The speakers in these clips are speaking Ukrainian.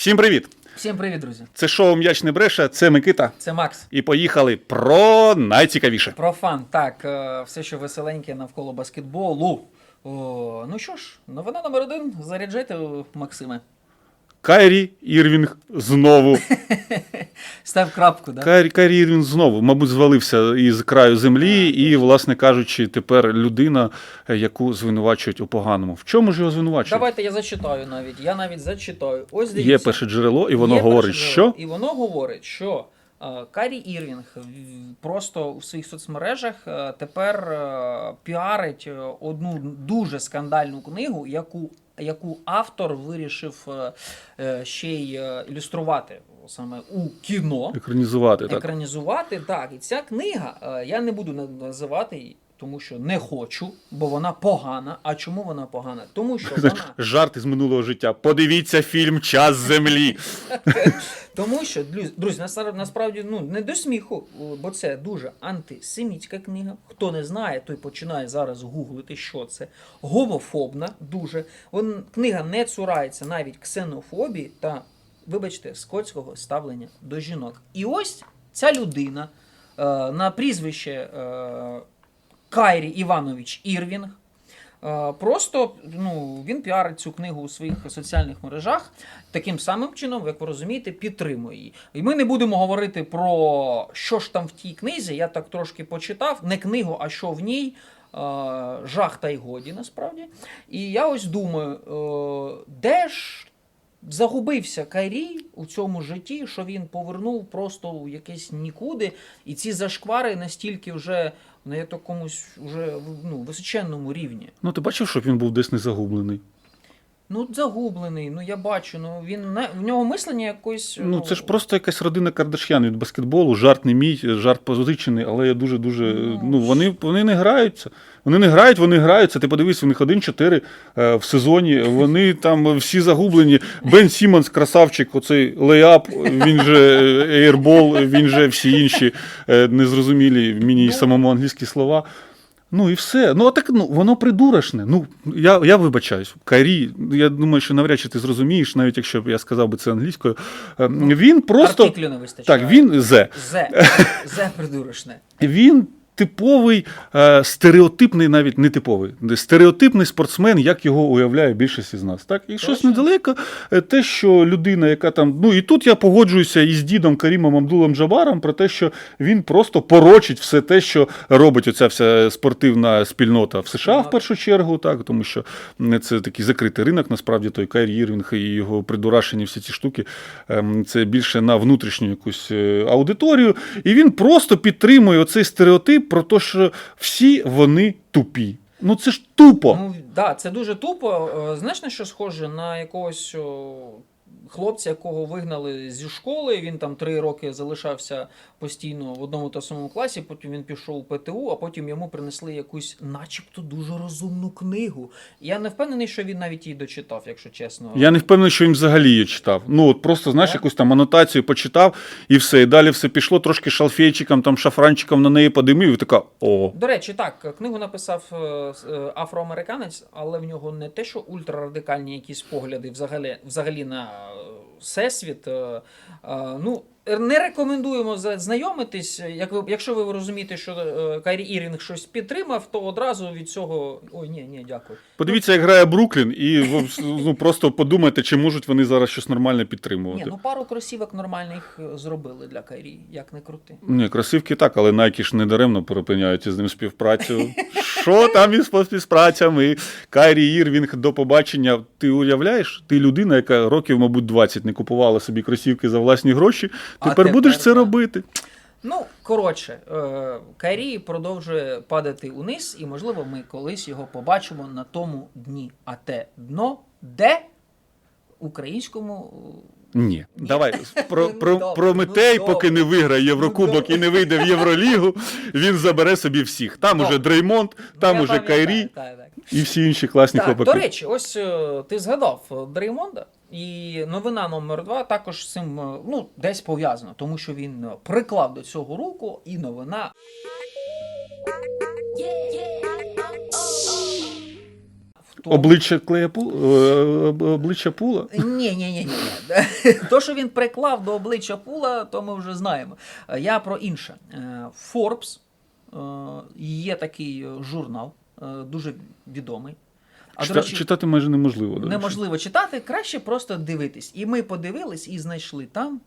Всім привіт! Всім привіт, друзі! Це шоу М'яч не бреше, це Микита. Це Макс. І поїхали про найцікавіше. Про фан. Так, е, все, що веселеньке навколо баскетболу. О, ну що ж, новина номер один. Заряджайте, Максиме. Кайрі Ірвінг знову. Став крапку, да? Кайрі, Кайрі Ірвінг знову, мабуть, звалився із краю землі, і, власне кажучи, тепер людина, е, яку звинувачують у поганому. В чому ж його звинувачують? Давайте я зачитаю навіть. Я навіть зачитаю. Ось дивіться. Є перше джерело, і воно Є говорить, перше що. І воно говорить, що е, Карі Ірвінг просто у своїх соцмережах е, тепер е, піарить е, одну дуже скандальну книгу, яку, яку автор вирішив е, е, ще й е, ілюструвати саме у кіно. екранізувати так. Екранізувати так. І ця книга, я не буду називати її, тому що не хочу, бо вона погана. А чому вона погана? Тому що вона. Жарт із минулого життя. Подивіться фільм Час землі. Тому що, друзі, насправді ну, не до сміху, бо це дуже антисемітська книга. Хто не знає, той починає зараз гуглити, що це. Гомофобна дуже. Вон, книга не цурається навіть ксенофобії та, вибачте, скотського ставлення до жінок. І ось ця людина е, на прізвище е, Кайрі Іванович Ірвінг. Е, Просто ну, він піарить цю книгу у своїх соціальних мережах, таким самим чином, як ви розумієте, підтримує її. І ми не будемо говорити про що ж там в тій книзі. Я так трошки почитав. Не книгу, а що в ній. Е, Жах та й годі насправді. І я ось думаю, е, де ж загубився Кайрій у цьому житті, що він повернув просто у якесь нікуди, і ці зашквари настільки вже на якомусь вже ну, височенному рівні. Ну, ти бачив, щоб він був десь не загублений. Ну, загублений, ну я бачу, ну він на в нього мислення якось. Ну, це ж просто якась родина Кардаш'ян від баскетболу. Жарт не мій, жарт позичений, але я дуже дуже. Ну, Ну, вони, вони не граються. Вони не грають, вони граються. Ти подивись, у них 1-4 е, в сезоні. Вони там всі загублені. Бен Сімонс, красавчик, оцей лейап, він же ейрбол, він же всі інші е, незрозумілі мені самому англійські слова. Ну і все. Ну, а так ну, воно придурашне. Ну, я, я вибачаюсь. Карі, я думаю, що навряд чи ти зрозумієш, навіть якщо б я сказав би це англійською. Е, Він просто. Артиклю не вистачає. Так, він зе. Зе. Зе придурочне. Він типовий, е, стереотипний, навіть не типовий, стереотипний спортсмен, як його уявляє більшість із нас. Так? І щось недалеко, е, те, що людина, яка там. Ну і тут я погоджуюся із дідом Карімом Абдулом Джабаром про те, що він просто порочить все те, що робить оця вся спортивна спільнота в США в першу чергу, так, тому що це такий закритий ринок, насправді той Кайрі Ірвінг і його придурашені всі ці штуки. ем, Це більше на внутрішню якусь е, аудиторію. І він просто підтримує оцей стереотип про те, що всі вони тупі. Ну це ж тупо. Ну, да, це дуже тупо. Е, Знаєш, на що схоже? На якогось хлопця, якого вигнали зі школи. Він там три роки залишався постійно в одному та самому класі. Потім він пішов у ПТУ, а потім йому принесли якусь, начебто, дуже розумну книгу. Я не впевнений, що він навіть її дочитав, якщо чесно. Я не впевнений, що він взагалі її читав. Ну от просто знаєш, якусь там анотацію почитав, і все. І далі все пішло трошки шалфейчиком, там шафранчиком на неї подимив, і така о. До речі, так, книгу написав е, е, афроамериканець, але в нього не те, що ультрарадикальні якісь погляди взагалі, взагалі на всесвіт. е, е, Ну, не рекомендуємо знайомитись. Як ви, якщо ви розумієте, що е, Кайрі Ірінг щось підтримав, то одразу від цього. Ой, ні, ні, дякую. Подивіться, як грає Бруклін, і ну, просто подумайте, чи можуть вони зараз щось нормальне підтримувати. Ні, ну пару кросівок нормальних е, зробили для Кайрі, як не крути. Ні, кросівки так, але Nike ж не даремно припиняють із ним співпрацю. Що там із співпрацями? Кайрі Ірвінг до побачення. Ти уявляєш? Ти людина, яка років, мабуть, 20 не купувала собі кросівки за власні гроші. А Тепер будеш це робити. Ну, коротше, е, Кайрі продовжує падати униз, і, можливо, ми колись його побачимо на тому дні. А те дно, де українському. Ні, давай про, Ну, про, добре, Прометей, ну, поки не виграє Єврокубок добре. і не вийде в Євролігу, він забере собі всіх. Там Добре. уже Дреймонд, там Я уже Кайрі так, так. І всі інші класні хлопаки. до речі, ось е, ти згадав Дреймонда, і новина номер два також з цим е, ну, десь пов'язана, тому що він е, приклав до цього руку, і новина. Хто? Обличчя клея пул, обличчя пула. Ні, ні, ні, ні. То, що він приклав до обличчя пула, то ми вже знаємо. Я про інше. Forbes е, є такий журнал, дуже відомий. А, Чита- до речі, читати майже неможливо. до речі. неможливо читати, краще просто дивитись. І ми подивились і знайшли там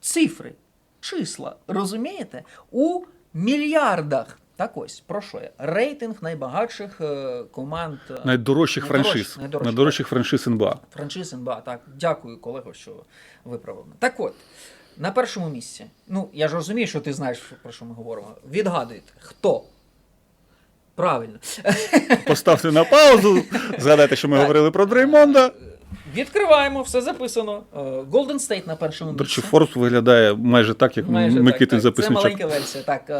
цифри, числа, розумієте? У мільярдах. Так ось, про що я? Рейтинг найбагатших е, команд. е, Найдорожчих франшиз. найдорожчих. Найдорожчих франшиз НБА. Франшиз НБА, так. Дякую, колего, що виправив. Так от, на першому місці. Ну, я ж розумію, що ти знаєш, про що ми говоримо. Відгадуйте, хто? Правильно. Поставте на паузу, згадайте, що ми Так. говорили про Дреймонда. Відкриваємо, все записано. Golden State на першому До речі, місці. Форбс виглядає майже так, як Майже Микитин так. Це маленька версія. Так,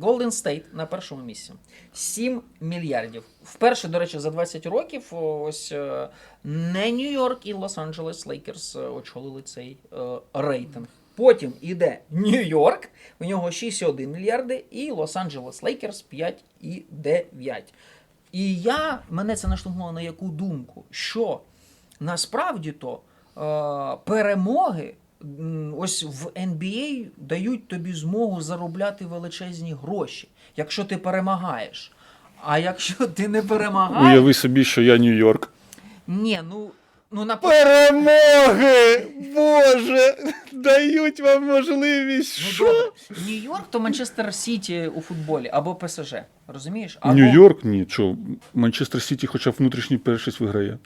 Golden State на першому місці. 7 мільярдів. Вперше, до речі, за 20 років ось е, не Нью-Йорк і Лос-Анджелес Лейкерс е, очолили цей е, рейтинг. Потім іде Нью-Йорк, у нього 6,1 мільярди, і Лос-Анджелес Лейкерс 5,9. І я мене це наштовхнуло на яку думку, що насправді то е, перемоги ось в NBA дають тобі змогу заробляти величезні гроші, якщо ти перемагаєш. А якщо ти не перемагаєш, Уяви собі, що я Нью-Йорк. ні, ну, ну на Перемоги! Боже! Дають вам можливість. Ну, Що? Нью-Йорк то Манчестер Сіті у футболі або ПСЖ. Розумієш? Або... Нью-Йорк? Ні, що, Манчестер Сіті хоча б внутрішній першість виграє.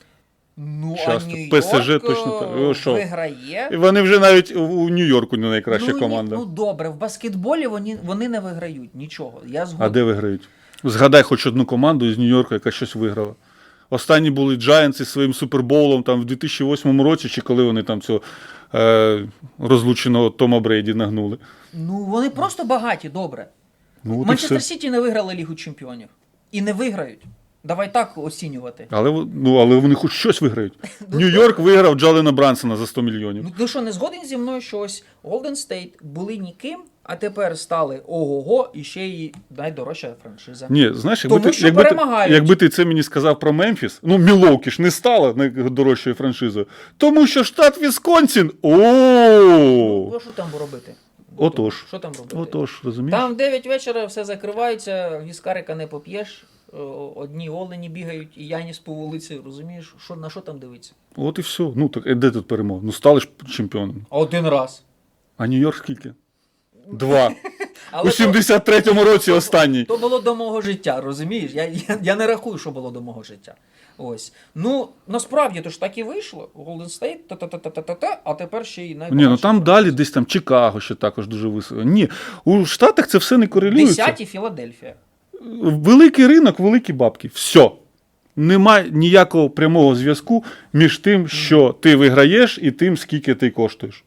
Ну, Часто. а Нью-Йорк ПСЖ точно так. е, О, що? виграє. І вони вже навіть у- Нью-Йорку не найкраща ну, ні- команда. Ну добре, в баскетболі вони, вони не виграють нічого. Я А де виграють? Згадай хоч одну команду із Нью-Йорка, яка щось виграла. Останні були Giants із своїм супербоулом там в 2008 році, чи коли вони там цього е, розлученого Тома Брейді нагнули. Ну вони просто багаті, добре. Ну, Манчестер. Сіті не виграли Лігу Чемпіонів. І не виграють. Давай так оцінювати. Але, ну, але вони хоч щось виграють. Ну, Нью-Йорк виграв Джалена Брансона за 100 мільйонів. Ну ти що, не згоден зі мною, що ось Golden State були ніким, а тепер стали ого-го і ще й найдорожча франшиза. Ні, знаєш, якби Тому ти, що якби, ти, перемагають. якби ти це мені сказав про Мемфіс, ну Мілоукі ж не стала найдорожчою франшизою. Тому що штат Вісконсін. Ну, О! що там робити? Отож. Що там робити? Отож, розумієш? Там в 9 вечора все закривається, віскарика не поп'єш, е, одні олені бігають і Яніс по вулиці, розумієш, що, на що там дивиться? От і все. Ну так е, де тут перемога? Ну стали ж чемпіоном. Один раз. А Нью-Йорк скільки? Два. У то- 73-му році останній. То було до мого життя, розумієш? Я, я, я не рахую, що було до мого життя. Ось. Ну, насправді то ж так і вийшло. Golden State, та-та-та-та-та-та, а тепер ще й Ні, ну там далі десь там Чикаго ще також дуже високо. Ні, у Штатах це все не корелюється. Десяті Філадельфія. Великий ринок, великі бабки. Все. Немає ніякого прямого зв'язку між тим, що ти виграєш, і тим, скільки ти коштуєш.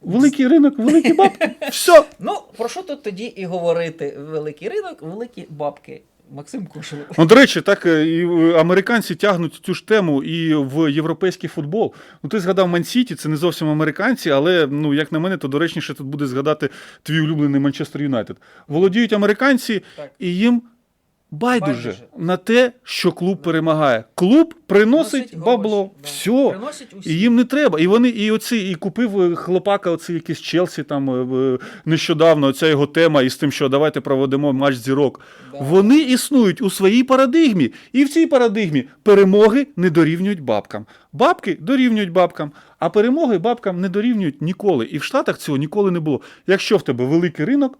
Великий ринок, великі бабки. Все. Ну, про що тут тоді і говорити? Великий ринок, великі бабки. Максим Кушель. Ну, до речі, так е, і е, американці тягнуть цю ж тему і в європейський футбол. Ну, ти згадав Ман-Сіті, це не зовсім американці, але ну, як на мене, то доречніше тут буде згадати твій улюблений Манчестер Юнайтед. Володіють американці, Так. і їм байдуже, Байдуже. на те, що клуб перемагає. Клуб приносить Приносить бабло. гроші. Все. Приносять усі. І їм не треба. І вони, і оці, і купив е, хлопака, оцей якийсь Челсі там е, е, нещодавно, оця його тема із тим, що давайте проведемо матч зірок. Да. Вони існують у своїй парадигмі. І в цій парадигмі перемоги не дорівнюють бабкам. Бабки дорівнюють бабкам, а перемоги бабкам не дорівнюють ніколи. І в Штатах цього ніколи не було. Якщо в тебе великий ринок,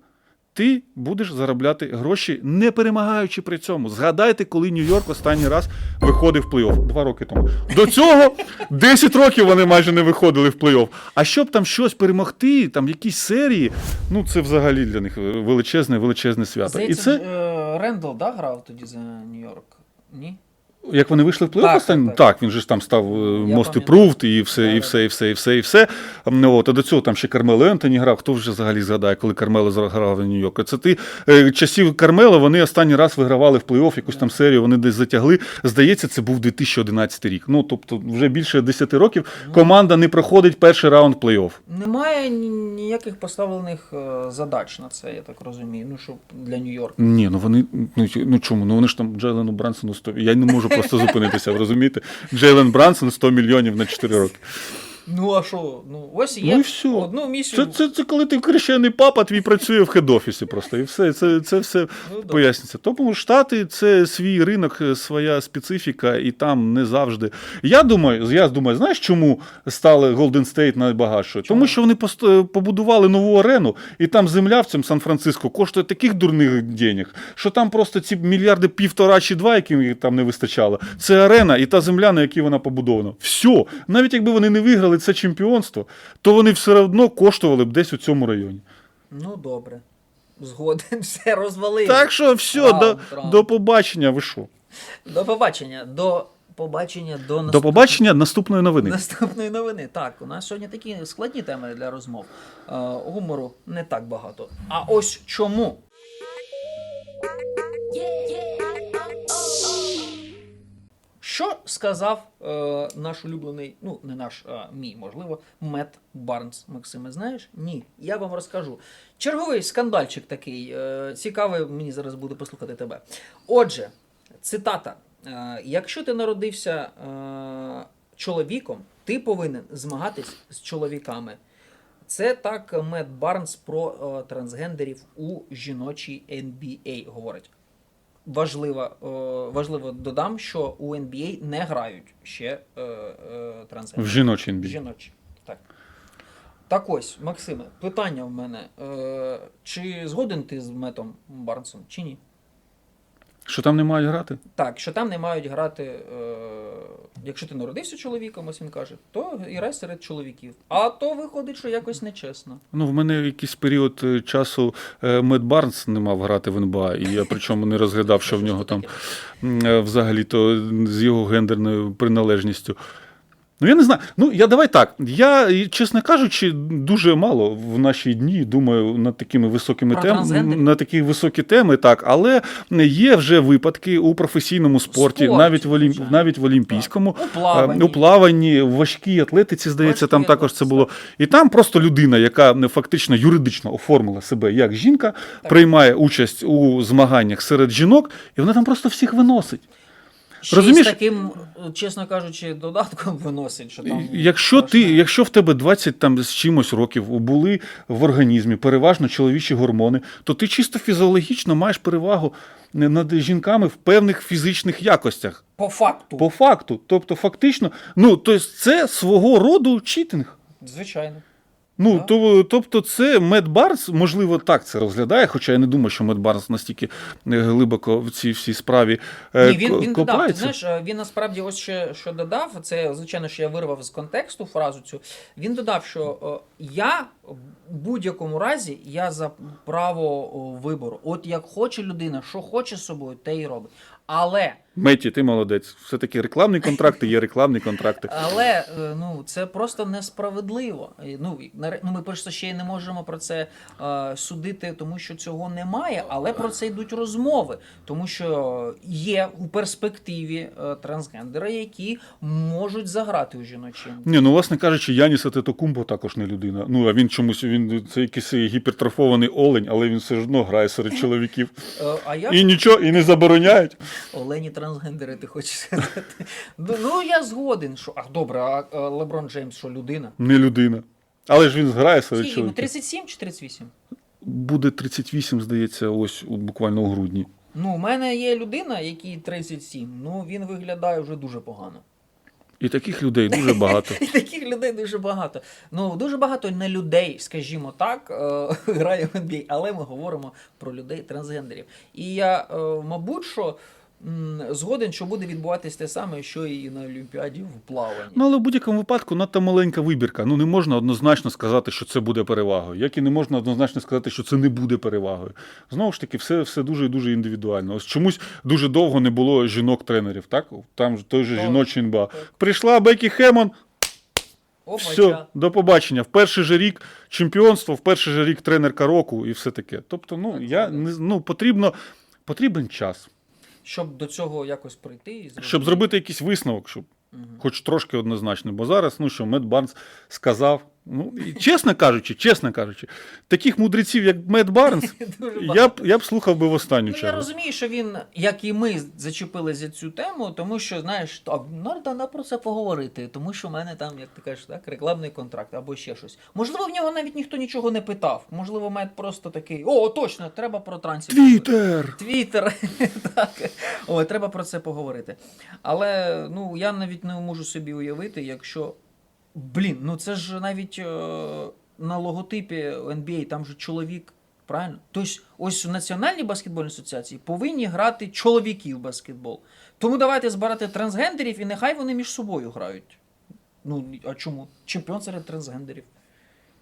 ти будеш заробляти гроші, не перемагаючи при цьому. Згадайте, коли Нью-Йорк останній раз виходив в плей-офф. Два роки тому. До цього 10 років вони майже не виходили в плей-офф. А щоб там щось перемогти, там якісь серії, ну це взагалі для них величезне, величезне свято. Здається, І це. е, Рендл да, грав тоді за Нью-Йорк? Ні? Як вони вийшли в плей-офф Так, останній? так, Так, він же ж там став е, most improved і все, і все, і все, і все, і все. Ну, От, а до цього там ще Кармело Ентоні грав. Хто вже взагалі згадає, коли Кармело грав на Нью-Йорк? Це ти е, часів Кармела вони останній раз вигравали в плей-офф, якусь там серію, вони десь затягли. Здається, це був 2011 рік. Ну, тобто, вже більше 10 років команда не проходить перший раунд плей-офф. Немає ніяких поставлених е, задач на це, я так розумію. Ну, щоб для Нью-Йорка. Ні, ну вони ну, ну чому? Ну вони ж там Джайлену Брансону сто. Я не можу просто зупинитися, розумієте? Джейлен Брансон 100 мільйонів на 4 роки. Ну а що? Ну ось є Ну все. одну місію. Це, це, це коли ти крещений папа, твій працює в хед-офісі просто. І все. Це, це все Ну, пояснюється. Тому Штати це свій ринок, е, своя специфіка, і там не завжди. Я думаю, я думаю, знаєш, чому стали Golden State найбагатшою? Тому що вони побудували нову арену, і там земля в цьому Сан-Франциско коштує таких дурних денег, що там просто ці мільярди півтора чи два, їх там не вистачало. Це арена і та земля, на якій вона побудована. Все. Навіть якби вони не виграли це чемпіонство, то вони все одно коштували б десь у цьому районі. Ну добре. Згоден, все розвалили. Так що все, Раунд, до, раунд. до побачення. Ви що? До побачення. До побачення до До побачення наступної новини. Наступної новини. Так, у нас сьогодні такі складні теми для розмов. Е, гумору не так багато. А ось чому? Сказав е, наш улюблений, ну не наш, а мій, можливо, Мет Барнс. Максиме, знаєш? Ні, я вам розкажу. Черговий скандальчик такий. Е, цікавий, мені зараз буде послухати тебе. Отже, цитата: е, якщо ти народився е, чоловіком, ти повинен змагатись з чоловіками. Це так Мет Барнс про е, трансгендерів у жіночій NBA говорить. Важливо, е, важливо додам, що у NBA не грають ще е, е, трансгендери. В жіночі NBA. Жіночі. Так. Так ось, Максиме, питання в мене. Е, чи згоден ти з Метом Барнсом, чи ні? Що там не мають грати? Так, що там не мають грати. Е, якщо ти народився чоловіком, ось він каже, то грай серед чоловіків. А то виходить, що якось нечесно. Ну, в мене якийсь період е, часу е, Мед Барнс не мав грати в НБА, і я причому не розглядав, що в нього там е, взагалі-то з його гендерною приналежністю. Ну, я не знаю. Ну, я давай так. Я, чесно кажучи, дуже мало в наші дні думаю над такими високими Про темами, на такі високі теми, так, але є вже випадки у професійному спорті, Спорті, навіть в, олімп... навіть в Олімпійському. У плаванні. Е, У плаванні, в важкій атлетиці, здається, Важкій там також це було. І там просто людина, яка фактично юридично оформила себе як жінка, приймає участь у змаганнях серед жінок, і вона там просто всіх виносить. Ще Розумієш? з таким, е, чесно кажучи, додатком виносить, що там. Якщо ти, страшне. якщо в тебе 20 там з чимось років були в організмі переважно чоловічі гормони, то ти чисто фізіологічно маєш перевагу над жінками в певних фізичних якостях. По факту. По факту. Тобто, фактично, ну тобто це свого роду читинг. Звичайно. Ну, то, тобто, це Мед Барнс, можливо, так це розглядає, хоча я не думаю, що Мед Барнс настільки е, глибоко в цій всій справі е, Ні, він, він додав. Ти знаєш, е, він насправді ось ще що додав. Це звичайно, що я вирвав з контексту фразу цю. Він додав, що я в будь-якому разі я за право вибору. От як хоче людина, що хоче з собою, те й робить. Але Меті, ти молодець. Все-таки рекламні контракти є рекламні контракти. Але е, ну це просто несправедливо. Ну, ну ми просто ще й не можемо про це е, судити, тому що цього немає. Але про це йдуть розмови, тому що є у перспективі е, трансгендери, які можуть заграти у жіночі. Ні, ну власне кажучи, Яніс Атетокумбо також не людина. Ну а він чомусь він це якийсь гіпертрофований олень, але він все одно грає серед чоловіків. Е, А я І нічого, і не забороняють. Олені трансгендери, ти хочеш сказати? Ну ну, я згоден, що а добре, а Леброн Джеймс, що людина? Не людина. Але ж він грає серед Скільки йому чоловіків. 37 чи 38? Буде 38, здається, ось у- буквально у грудні. Ну, у мене є людина, якій 37. Ну він виглядає вже дуже погано. І таких людей дуже багато. І таких людей дуже багато. Ну дуже багато не людей, скажімо так, е, грає в NBA, але ми говоримо про людей трансгендерів. І я, е, мабуть, що згоден, що буде відбуватись те саме, що і на Олімпіаді в плаванні. Ну, але в будь-якому випадку надто маленька вибірка. Ну не можна однозначно сказати, що це буде перевагою. Як і не можна однозначно сказати, що це не буде перевагою. Знову ж таки, все, все дуже і дуже індивідуально. Ось чомусь дуже довго не було жінок-тренерів, так? Там той же жіночий НБА. Прийшла Бекі Хемон, Опа, все, до побачення. В перший же рік чемпіонство, в перший же рік тренерка року і все таке. Тобто, ну, я не ну, потрібно, потрібен час, Щоб до цього якось прийти і зробити. щоб зробити якийсь висновок, щоб угу. хоч трошки однозначно. Бо зараз, ну що, Мед Барнс сказав, Ну, і чесно кажучи, чесно кажучи, таких мудреців, як Мед Барнс, я б, я б слухав би в останню Ну, я розумію, що він, як і ми, зачепили за цю тему, тому що, знаєш, так, ну, треба про це поговорити, тому що в мене там, як ти кажеш, так, рекламний контракт або ще щось. Можливо, в нього навіть ніхто нічого не питав. Можливо, мед просто такий: о, точно, треба про трансів. Твіттер! Твіттер. так. О, треба про це поговорити. Але ну, я навіть не можу собі уявити, якщо. Блін, ну це ж навіть е, на логотипі NBA там же чоловік. Правильно? Тобто, ось в Національній баскетбольній асоціації повинні грати чоловіки в баскетбол. Тому давайте збирати трансгендерів і нехай вони між собою грають. Ну, а чому? Чемпіон серед трансгендерів.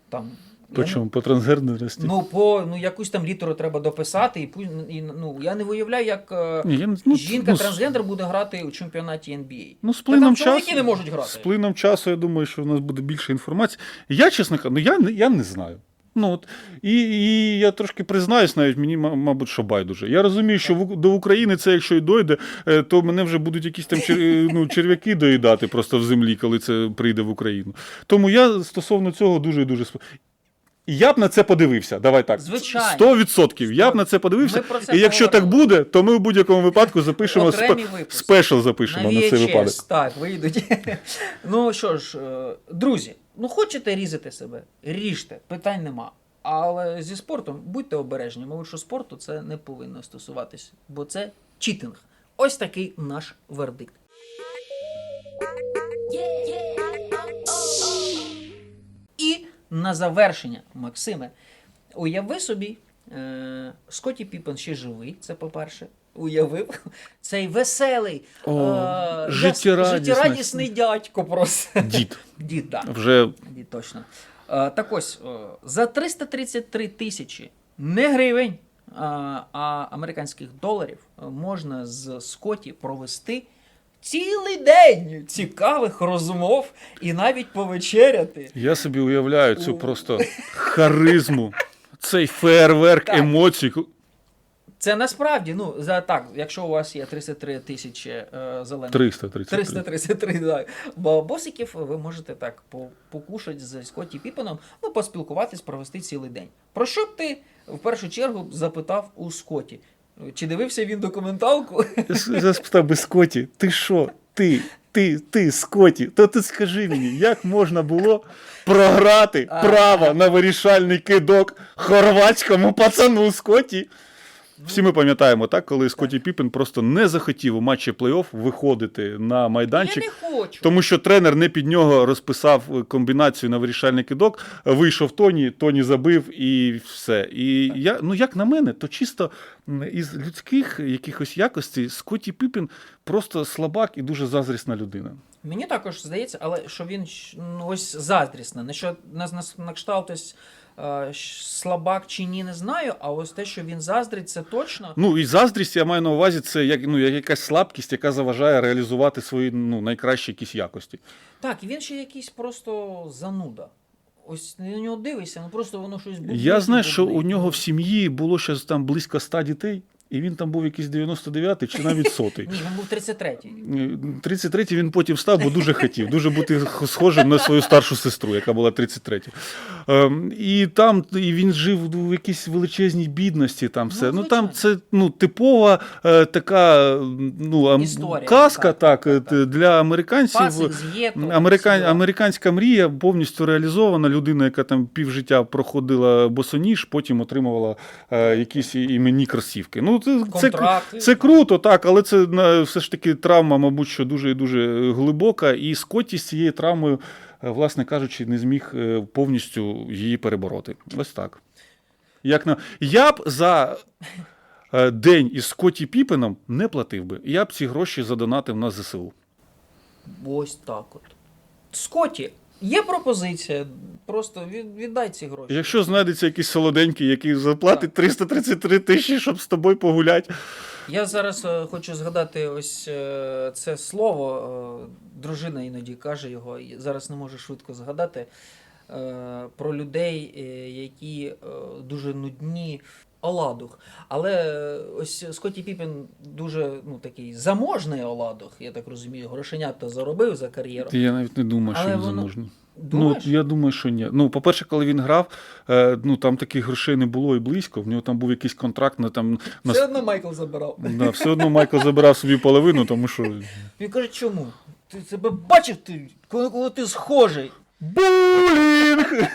Там, По я не- чому? По трансгендерності? Ну, по ну якусь там літеру треба дописати, і, і ну я не виявляю, як е, Ні, я, ну, жінка ну, трансгендер буде грати у чемпіонаті NBA. Ну, з Та там часу, не можуть грати. З плином часу, я думаю, що в нас буде більше інформації. Я, чесно кажучи, ну я, не- я не знаю. Ну, от, і, і я трошки признаюсь, навіть мені, мабуть, що байдуже. Я розумію, що в, до України це, якщо й дойде, е, то мене вже будуть якісь там чер, е, ну, черв'яки доїдати просто в землі, коли це прийде в Україну. Тому я стосовно цього дуже дуже сп- я б на це подивився. Давай так. Звичайно. 100%. Я б на це подивився. Ми про це І якщо так буде, то ми в будь-якому випадку запишемо спе- випуски. спешл запишемо на, цей VHS, випадок. Так, вийдуть. ну що ж, е, друзі, ну хочете різати себе? Ріжте, питань нема. Але зі спортом будьте обережні, мабуть, що спорту це не повинно стосуватись, бо це читинг. Ось такий наш вердикт. І на завершення, Максиме, уяви собі, е, Скотті Піпен ще живий, це по-перше. Уявив цей веселий, О, е, життєрадісний. життєрадісний дядько просто. Дід. Дід, так. Вже Дід, точно. Е, так ось, е, за 333 тисячі не гривень, а, а американських доларів е, можна з Скотті провести цілий день цікавих розмов і навіть повечеряти. Я собі уявляю цю просто харизму, цей фейерверк Так. емоцій. Це насправді, ну, за так, якщо у вас є 33 тисячі е, зелених 333. 333, так. Бо босиків ви можете так покушати з Скотті Піпеном, ну, поспілкуватись, провести цілий день. Про що б ти в першу чергу запитав у Скотті? Чи дивився він документалку? Я спитав би Скотті, ти що? Ти, ти, ти, Скотті, то ти скажи мені, як можна було програти право на вирішальний кидок хорватському пацану Скотті? Всі ми пам'ятаємо, так, коли Скотті Піпен просто не захотів у матчі плей-офф виходити на Я майданчик. не хочу. Тому що тренер не під нього розписав е, комбінацію на вирішальний кидок, вийшов Тоні, Тоні забив і все. І я, ну як на мене, то чисто із людських якихось якостей Скотті Піпін просто слабак і дуже заздрісна людина. Мені також здається, але що він ну, ось заздрісна. Не що нас нас на кшталт ось слабак чи ні, не знаю. А ось те, що він заздрить, це точно. Ну і заздрість, я маю на увазі, це як, ну, як якась слабкість, яка заважає реалізувати свої ну, найкращі якісь якості. Так, і він ще якийсь просто зануда. Ось на нього дивишся, ну просто воно щось буде. Я знаю, що у нього в сім'ї було ще там близько ста дітей, і він там був якийсь 99-й чи навіть сотий. Ні, він був 33-й. 33-й він потім став, бо дуже хотів, дуже бути схожим на свою старшу сестру, яка була 33 ем, І там і він жив у якійсь величезній бідності. Там все. Ну, там це ну, типова е, така ну, Історія, казка так, так, так, е, для американців. Пасик Американ... Американська мрія повністю реалізована. Людина, яка там півжиття проходила босоніж, потім отримувала е, якісь іменні кросівки. Ну, це, це, Контракти. це круто, так, але це все ж таки травма, мабуть, що дуже і дуже глибока. І Скотті з цією травмою, е, власне кажучи, не зміг е, повністю її перебороти. Ось так. Як на... Я б за е, день із Скотті Піпеном не платив би. Я б ці гроші задонатив на ЗСУ. Ось так от. Скотті, є пропозиція. Просто віддай ці гроші. Якщо знайдеться якийсь солоденький, який заплатить 333 тисячі, щоб з тобою погуляти. Я зараз е, хочу згадати ось е, це слово. е, дружина іноді каже його, зараз не можу швидко згадати. про людей, які дуже нудні. Оладух. Але е, ось Скотті Піпен дуже ну, такий заможний оладух, я так розумію, грошенята заробив за кар'єру. Я навіть не думаю, що він воно- заможний. Думаєш? Ну, я думаю, що ні. Ну, по-перше, коли він грав, е, ну там таких грошей не було і близько. В нього там був якийсь контракт на там на Все одно Майкл забирав. да, все одно Майкл забирав собі половину, тому що Він каже, чому? Ти себе бачив, ти, коли, коли ти схожий. булінг!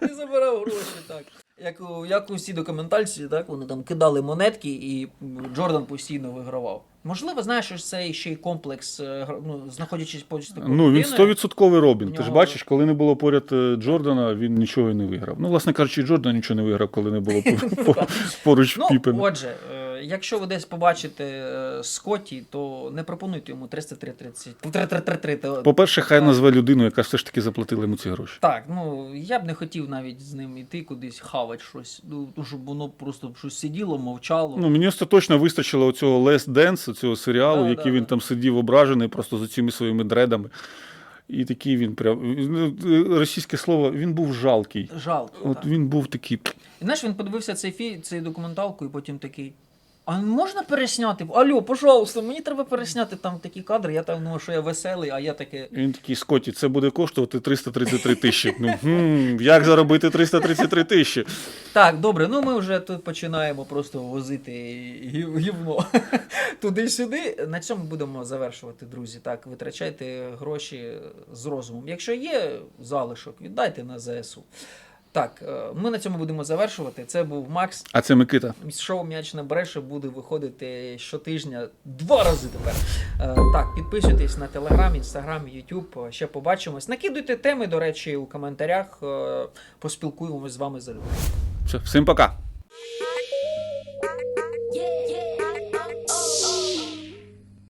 Ти забирав гроші, так. Як, у- як усі документальці, так, вони там кидали монетки і Джордан постійно вигравав. Можливо, знаєш, що це ще й комплекс, е, ну, знаходячись такою Ну, він стовідсотковий Робін. Нього... Ти ж бачиш, коли не було поряд е, Джордана, він нічого і не виграв. Ну, власне кажучи, Джордан нічого не виграв, коли не було по- по- поруч Ну, Піпена. отже, е, якщо ви десь побачите е, Скотті, то не пропонуйте йому 333. 333, то- По-перше, хай назве людину, яка все ж таки заплатила йому ці гроші. Так, ну я б не хотів навіть з ним іти кудись хавати щось. Ну, щоб воно просто щось сиділо, мовчало. Ну, мені остаточно вистачило оцього Last Dance, цього серіалу, Да, який да, він да. там сидів ображений просто за цими своїми дредами. І такий він прям. ну, Російське слово, він був жалкий. Жалко. От так. він був такий. І знаєш, він подивився цей фі, цей документалку, і потім такий. А можна пересняти? Алло, пожалуйста, мені треба пересняти там такі кадри. Я там думаю, що я веселий, а я таке. Він такий Скотті, це буде коштувати 333 тисячі. Ну, гм, як заробити 333 тисячі? Так, добре, ну ми вже тут починаємо просто возити гів- гівно туди-сюди. На цьому будемо завершувати, друзі. Так, витрачайте гроші з розумом. Якщо є залишок, віддайте на ЗСУ. Так, е, ми на цьому будемо завершувати. Це був Макс. А це Микита. Шоу М'яч не бреше буде виходити щотижня два рази тепер. Е, так, підписуйтесь на Телеграм, Інстаграм, Ютуб. Ще побачимось. Накидуйте теми, до речі, у коментарях. Е, поспілкуємось з вами за Все, всім пока.